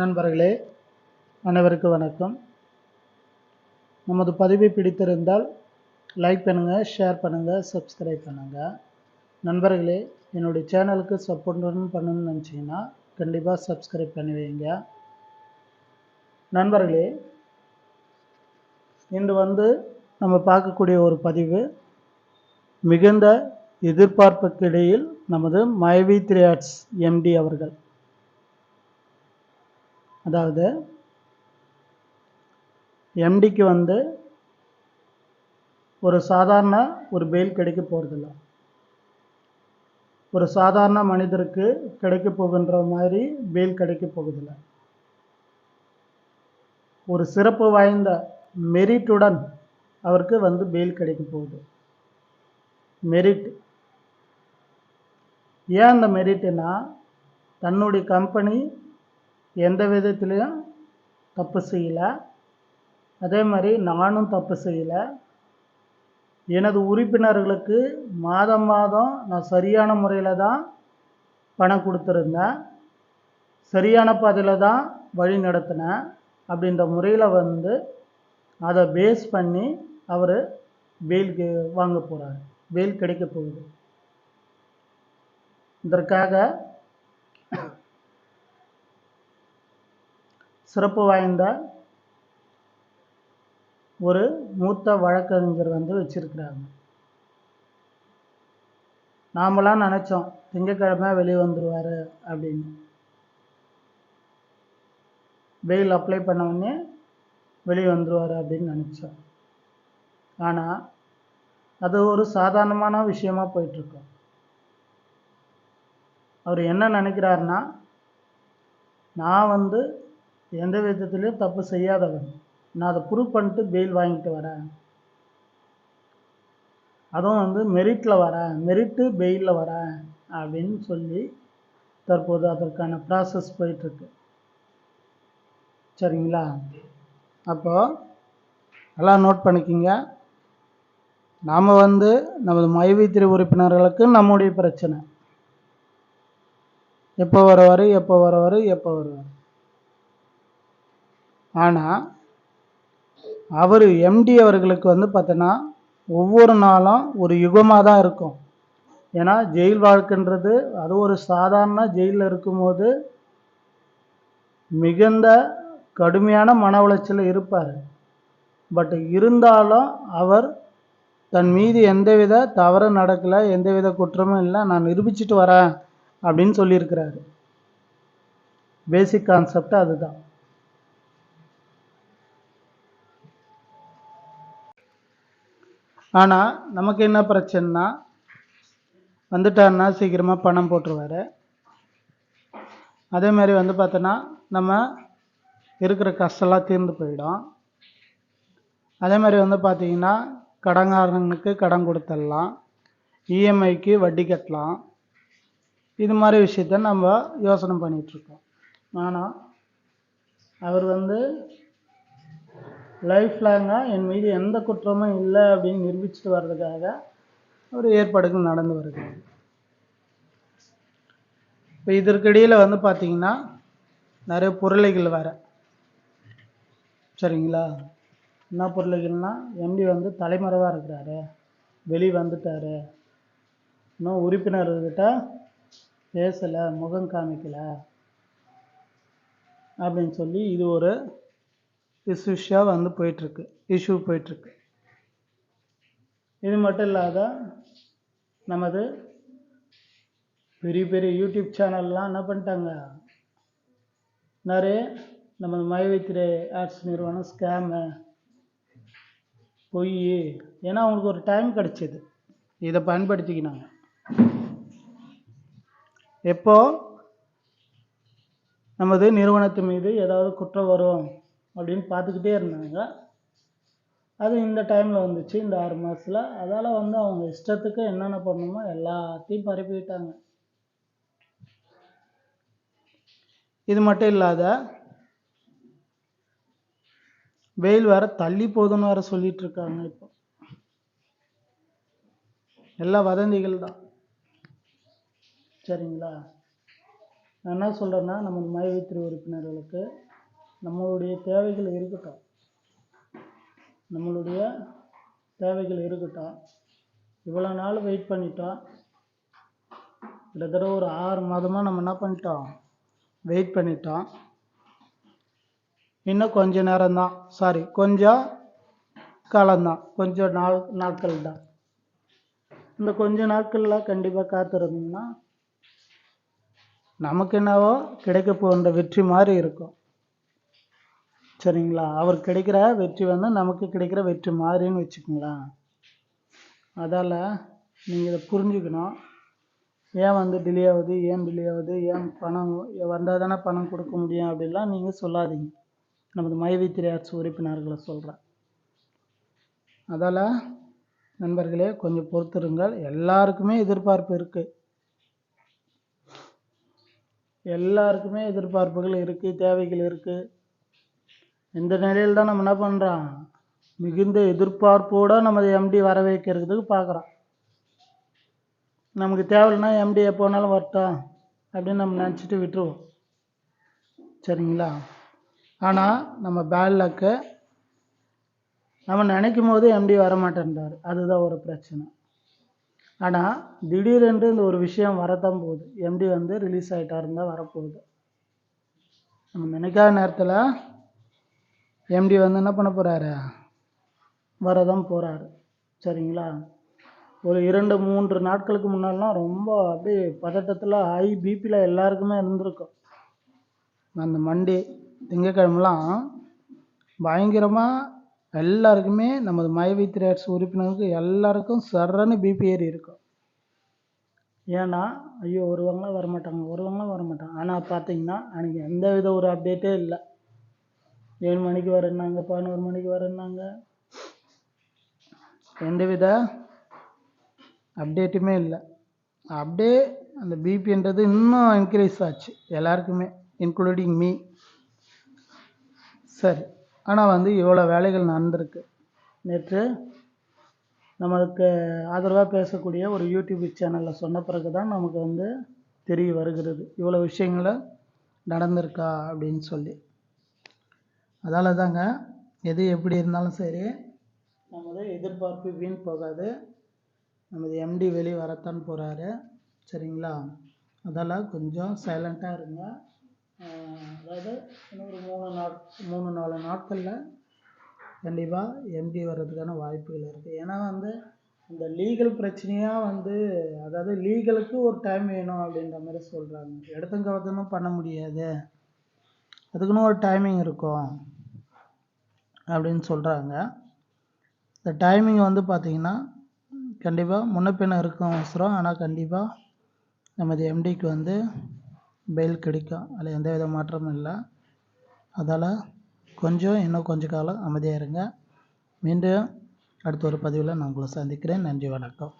நண்பர்களே அனைவருக்கு வணக்கம். நமது பதிவை பிடித்திருந்தால் லைக் பண்ணுங்கள் ஷேர் பண்ணுங்கள் சப்ஸ்கிரைப் பண்ணுங்கள் நண்பர்களே என்னுடைய சேனலுக்கு சப்போர்ட் பண்ணணும்னு நினச்சிங்கன்னா கண்டிப்பாக சப்ஸ்கிரைப் பண்ணி வைங்க. நண்பர்களே இன்று வந்து நம்ம பார்க்கக்கூடிய ஒரு பதிவு மிகுந்த எதிர்பார்ப்புக்கு இடையில் நமது மைவி த்ரீ ஆர்ட்ஸ் எம்டி அவர்கள் அதாவது எம்டிக்கு வந்து ஒரு சாதாரண ஒரு பெயில் கிடைக்க போகிறதில்ல ஒரு சாதாரண மனிதருக்கு கிடைக்க போகின்ற மாதிரி பெயில் கிடைக்க போகுதில்ல ஒரு சிறப்பு வாய்ந்த மெரிட்டுடன் அவருக்கு வந்து பெயில் கிடைக்க போகுது. மெரிட் ஏன் அந்த மெரிட்னா தன்னுடைய கம்பெனி எந்த விதத்துலேயும் தப்பு செய்யலை. அதே மாதிரி நானும் தப்பு செய்யலை. எனது உறுப்பினர்களுக்கு மாதம் மாதம் நான் சரியான முறையில் தான் பணம் கொடுத்துருந்தேன். சரியான பாதையில் தான் வழி நடத்தினேன். அப்படின்ற முறையில் வந்து அதை பேஸ் பண்ணி அவர் பெயிலுக்கு வாங்க போகிறார் பெயில் கிடைக்க போகுது. இதற்காக சிறப்பு வாய்ந்த ஒரு மூத்த வழக்கறிஞர் வந்து வச்சிருக்கிறாங்க. நாமெல்லாம் நினச்சோம் திங்கக்கிழமை வெளியே வந்துடுவார் அப்படின்னு. பெயில் அப்ளை பண்ண உடனே வெளியே வந்துடுவார் அப்படின்னு நினச்சோம். ஆனால் அது ஒரு சாதாரணமான விஷயமா போயிட்டுருக்கோம் அவர் என்ன நினைக்கிறாருன்னா நான் வந்து எந்த விதத்துலேயும் தப்பு செய்யாதவன். நான் அதை ப்ரூவ் பண்ணிட்டு பெயில் வாங்கிட்டு வரேன். அதுவும் வந்து மெரிட்டில் வரேன். மெரிட்டு பெயிலில் வரேன் அப்படின்னு சொல்லி தற்போது அதற்கான ப்ராசஸ் போயிட்டுருக்கு. சரிங்களா? அப்போது எல்லாம் நோட் பண்ணிக்கிங்க. நாம் வந்து நமது மைவித்திரி உறுப்பினர்களுக்கு நம்முடைய பிரச்சனை. எப்போ வருவார் எப்போ வருவார் எப்போ வருவார்? ஆனால் அவர் எம்டி அவர்களுக்கு வந்து பார்த்தோன்னா ஒவ்வொரு நாளும் ஒரு யுகமாக தான் இருக்கும். ஏன்னா ஜெயில் வாழ்க்கைன்றது அது ஒரு சாதாரண ஜெயிலில் இருக்கும்போது மிகுந்த கடுமையான மன உளைச்சலில் இருப்பார். பட் இருந்தாலும் அவர் தன் மீது எந்தவித தவறும் நடக்கலை எந்தவித குற்றமும் இல்லை நான் நிரூபிச்சிட்டு வரேன் அப்படின்னு சொல்லியிருக்கிறாரு. பேசிக் கான்செப்ட் அதுதான். ஆனால் நமக்கு என்ன பிரச்சனைனா வந்துட்டாருன்னா சீக்கிரமாக பணம் போட்டுருவார். அதே மாதிரி வந்து பார்த்தோன்னா நம்ம இருக்கிற கஷ்டம்லாம் தீர்ந்து போயிடும். அதே மாதிரி வந்து பார்த்தீங்கன்னா கடன்காரனுக்கு கடன் கொடுத்துடலாம். இஎம்ஐக்கு வட்டி கட்டலாம். இது மாதிரி விஷயத்த நம்ம யோசனை பண்ணிகிட்ருக்கோம் ஆனால் அவர் வந்து லைஃப் லாங்காக என் மீது எந்த குற்றமும் இல்லை அப்படின்னு நிரூபிச்சுட்டு வர்றதுக்காக ஒரு ஏற்பாடுகள் நடந்து வருது. இப்போ இதற்கிடையில் வந்து பார்த்தீங்கன்னா நிறைய பொருளைகள் வேறு. சரிங்களா? என்ன பொருளைகள்னால் எம்டி வந்து தலைமறைவாக இருக்கிறாரு. வெளி வந்துட்டார். இன்னும் உறுப்பினர்கிட்ட பேசலை முகம் காமிக்கலை. அப்படின்னு சொல்லி இது ஒரு இஷ்யூஷாக வந்து போயிட்டுருக்கு. இஷ்யூ போயிட்டுருக்கு. இது மட்டும் இல்லாத நமது பெரிய பெரிய யூடியூப் சேனல்லாம் என்ன பண்ணிட்டாங்க? நிறைய நமது மைவைத்திரை ஆர்ட்ஸ் நிறுவனம் ஸ்கேமு பொய் ஏன்னா அவங்களுக்கு ஒரு டைம் கிடச்சிது. இதை பயன்படுத்திக்கினாங்க. எப்போ? நமது நிறுவனத்து மீது ஏதாவது குற்றம் வரும். அப்படின்னு பார்த்துக்கிட்டே இருந்தாங்க. அது இந்த டைமில் வந்துச்சு இந்த ஆறு மாதத்தில் அதால் வந்து அவங்க இஷ்டத்துக்கு என்னென்ன பண்ணணுமோ எல்லாத்தையும் பரப்பிவிட்டாங்க இது மட்டும் இல்லாத வெயில் வேற தள்ளி போகுதுன்னு வேற சொல்லிட்டு இருக்காங்க இப்போ. எல்லா வதந்திகள் தான். சரிங்களா? நான் என்ன சொல்கிறேன்னா நம்ம மைவித்திரி உறுப்பினர்களுக்கு நம்மளுடைய தேவைகள் இருக்கட்டும். நம்மளுடைய தேவைகள் இருக்கட்டும். இவ்வளோ நாள் வெயிட் பண்ணிட்டோம். கிட்டத்தட்ட ஒரு ஆறு மாதமாக நம்ம என்ன பண்ணிட்டோம்? வெயிட் பண்ணிட்டோம். இன்னும் கொஞ்ச நேரம்தான். சாரி கொஞ்சம் காலம்தான். கொஞ்சம் நாள் நாட்கள் தான் இந்த கொஞ்ச நாட்களில் கண்டிப்பாக காத்திருந்தோம்னா நமக்கு என்னவோ கிடைக்க போகின்ற வெற்றி மாதிரி இருக்கும். சரிங்களா? அவர் கிடைக்கிற வெற்றி வந்து நமக்கு கிடைக்கிற வெற்றி மாதிரின்னு வச்சுக்கோங்களேன் அதால் நீங்கள் இதை புரிஞ்சுக்கணும். ஏன் வந்து டிலே ஆகுது? ஏன் டிலே ஆகுது? ஏன் பணம் வந்தால் தானே பணம் கொடுக்க முடியும் அப்படின்லாம் நீங்கள் சொல்லாதீங்க. நமது மைவித்திரி அரசு உறுப்பினர்களை சொல்கிறேன் அதால் நண்பர்களே கொஞ்சம் பொறுத்திருங்கள். எல்லாருக்குமே எதிர்பார்ப்பு இருக்குது எல்லாருக்குமே எதிர்பார்ப்புகள் இருக்குது தேவைகள் இருக்குது இந்த நிலையில் தான் நம்ம என்ன பண்ணுறோம் மிகுந்த எதிர்பார்ப்போடு நமது எம்டி வர வைக்கிறதுக்கு பார்க்குறோம். நமக்கு தேவையில்லைனா எம்டி எப்போ வேணாலும் வரட்டும் அப்படின்னு நம்ம நினச்சிட்டு விட்டுருவோம். சரிங்களா? ஆனால் நம்ம பேட் லக்கு நம்ம நினைக்கும் போது எம்டி வரமாட்டேன்றார். அதுதான் ஒரு பிரச்சனை. ஆனால் திடீரென்று இந்த ஒரு விஷயம் வரத்தான் போகுது. எம்டி வந்து ரிலீஸ் ஆகிட்டா இருந்தால் வரப்போகுது. நம்ம நினைக்காத நேரத்தில் எம்டி வந்து என்ன பண்ண போகிறாரு வரதான் போகிறாரு சரிங்களா? ஒரு இரண்டு மூன்று நாட்களுக்கு முன்னாடிலாம் ரொம்ப அப்படியே பதட்டத்தில் ஹை பிபியில் எல்லாருக்குமே இருந்திருக்கும். அந்த மண்டே திங்கக்கிழமெலாம் பயங்கரமாக எல்லாருக்குமே நமது மைவித்திரி அரசு உறுப்பினருக்கு எல்லாருக்கும் சரன்னு பிபி ஏறி இருக்கும். ஏன்னா ஐயோ வருவாங்களா வரமாட்டாங்க வருவாங்களா வரமாட்டாங்க. ஆனால் பார்த்தீங்கன்னா அன்றைக்கி எந்த வித ஒரு அப்டேட்டே இல்லை. ஏழு மணிக்கு வரேன்னாங்க பதினோரு மணிக்கு வரேன்னாங்க. எந்தவித அப்டேட்டுமே இல்லை. அப்படியே அந்த பிபின்றது இன்னும் இன்க்ரீஸ் ஆச்சு எல்லாருக்குமே இன்க்ளூடிங் மீ சரி ஆனால் வந்து இவ்வளோ வேலைகள் நடந்திருக்கு. நேற்று நமக்கு ஆதரவாக பேசக்கூடிய ஒரு யூடியூப் சேனலில் சொன்ன பிறகு தான் நமக்கு வந்து தெரிய வருகிறது. இவ்வளோ விஷயங்கள நடந்திருக்கா அப்படின்னு சொல்லி. அதால் தாங்க எது எப்படி இருந்தாலும் சரி நமது எதிர்பார்ப்பு வீண் போகாது. நமது எம்டி வெளியே வரத்தான் போகிறாரு சரிங்களா? அதால் கொஞ்சம் சைலண்ட்டாக இருங்க. அதாவது இன்னும் ஒரு மூணு நாட் மூணு நாலு நாட்களில் கண்டிப்பாக எம்டி வர்றதுக்கான வாய்ப்புகள் இருக்குது ஏன்னா வந்து இந்த லீகல் பிரச்சனையாக வந்து அதாவது லீகலுக்கு ஒரு டைம் வேணும் அப்படின்ற மாதிரி சொல்கிறாங்க எடுத்தும் கவுத்தனும் பண்ண முடியாது. அதுக்குன்னு ஒரு டைமிங் இருக்கும். அப்படின்னு சொல்கிறாங்க இந்த டைமிங் வந்து பார்த்திங்கன்னா கண்டிப்பாக முன்ன இருக்கும் அவசரம். ஆனால் கண்டிப்பாக நமது எம்டிக்கு வந்து பெயில் கிடைக்கும். அதில் எந்த வித மாற்றமும் இல்லை. அதால் கொஞ்சம் இன்னும் கொஞ்சம் காலம் அமைதியாக இருங்க. மீண்டும் அடுத்த ஒரு பதிவில் நான் உங்களை சந்திக்கிறேன். நன்றி வணக்கம்.